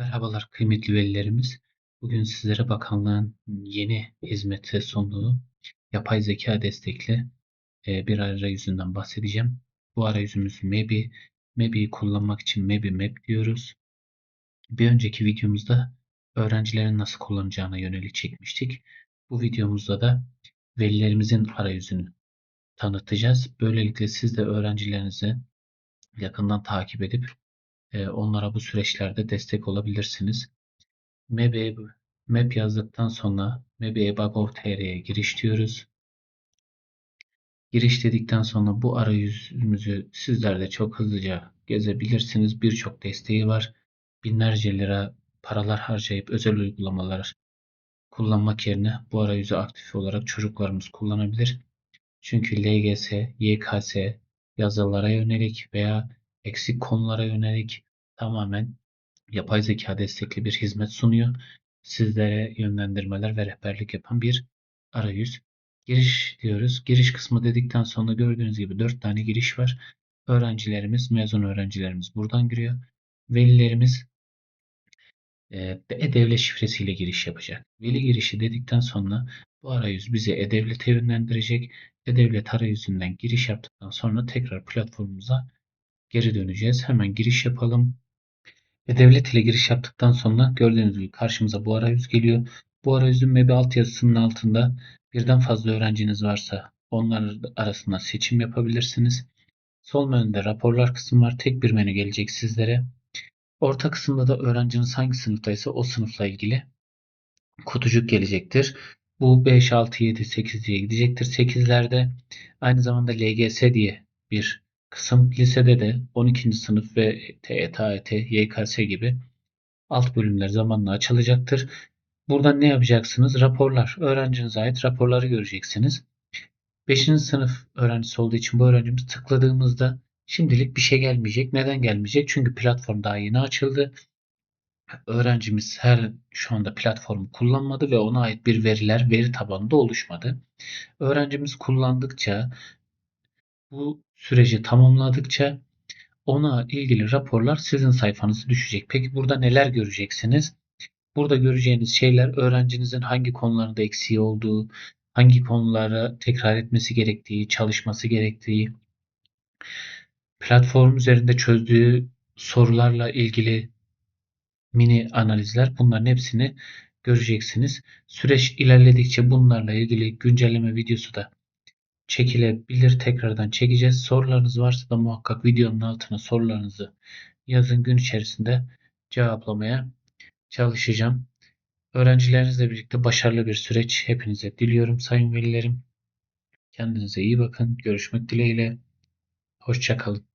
Merhabalar kıymetli velilerimiz. Bugün sizlere bakanlığın yeni hizmete sunduğu yapay zeka destekli e, bir arayüzünden bahsedeceğim. Bu arayüzümüz Mebi. Mebi'yi kullanmak için Mebi Map diyoruz. Bir önceki videomuzda öğrencilerin nasıl kullanacağına yönelik çekmiştik. Bu videomuzda da velilerimizin arayüzünü tanıtacağız. Böylelikle siz de öğrencilerinizi yakından takip edip onlara bu süreçlerde destek olabilirsiniz. MEB, map yazdıktan sonra mebebagov.tr'ye giriş diyoruz. Giriş dedikten sonra bu arayüzümüzü sizler de çok hızlıca gezebilirsiniz. Birçok desteği var. Binlerce lira paralar harcayıp özel uygulamalar kullanmak yerine bu arayüzü aktif olarak çocuklarımız kullanabilir. Çünkü LGS, YKS yazılara yönelik veya eksik konulara yönelik tamamen yapay zeka destekli bir hizmet sunuyor. Sizlere yönlendirmeler ve rehberlik yapan bir arayüz. Giriş diyoruz. Giriş kısmı dedikten sonra gördüğünüz gibi 4 tane giriş var. Öğrencilerimiz, mezun öğrencilerimiz buradan giriyor. Velilerimiz e-devlet şifresiyle giriş yapacak. Veli girişi dedikten sonra bu arayüz bizi e-devlete yönlendirecek. E-devlet arayüzünden giriş yaptıktan sonra tekrar platformumuza geri döneceğiz. Hemen giriş yapalım. E-Devlet ile giriş yaptıktan sonra gördüğünüz gibi karşımıza bu arayüz geliyor. Bu arayüzün MEB altyazısının altında birden fazla öğrenciniz varsa onlar arasında seçim yapabilirsiniz. Sol menüde raporlar kısmı var. Tek bir menü gelecek sizlere. Orta kısımda da öğrenciniz hangi sınıftaysa o sınıfla ilgili kutucuk gelecektir. Bu 5, 6, 7, 8 diye gidecektir. 8'lerde aynı zamanda LGS diye bir kısım lisede de 12. sınıf ve TET, AET, YKS gibi alt bölümler zamanla açılacaktır. Buradan ne yapacaksınız? Raporlar. Öğrencinize ait raporları göreceksiniz. 5. sınıf öğrencisi olduğu için bu öğrencimiz tıkladığımızda şimdilik bir şey gelmeyecek. Neden gelmeyecek? Çünkü platform daha yeni açıldı. Öğrencimiz her şu anda platformu kullanmadı ve ona ait bir veriler veri tabanında oluşmadı. Öğrencimiz kullandıkça bu süreci tamamladıkça ona ilgili raporlar sizin sayfanıza düşecek. Peki burada neler göreceksiniz? Burada göreceğiniz şeyler öğrencinizin hangi konularda eksiği olduğu, hangi konulara tekrar etmesi gerektiği, çalışması gerektiği, platform üzerinde çözdüğü sorularla ilgili mini analizler bunların hepsini göreceksiniz. Süreç ilerledikçe bunlarla ilgili güncelleme videosu da çekilebilir. Tekrardan çekeceğiz. Sorularınız varsa da muhakkak videonun altına sorularınızı yazın. Gün içerisinde cevaplamaya çalışacağım. Öğrencilerinizle birlikte başarılı bir süreç hepinize diliyorum sayın velilerim. Kendinize iyi bakın. Görüşmek dileğiyle. Hoşçakalın.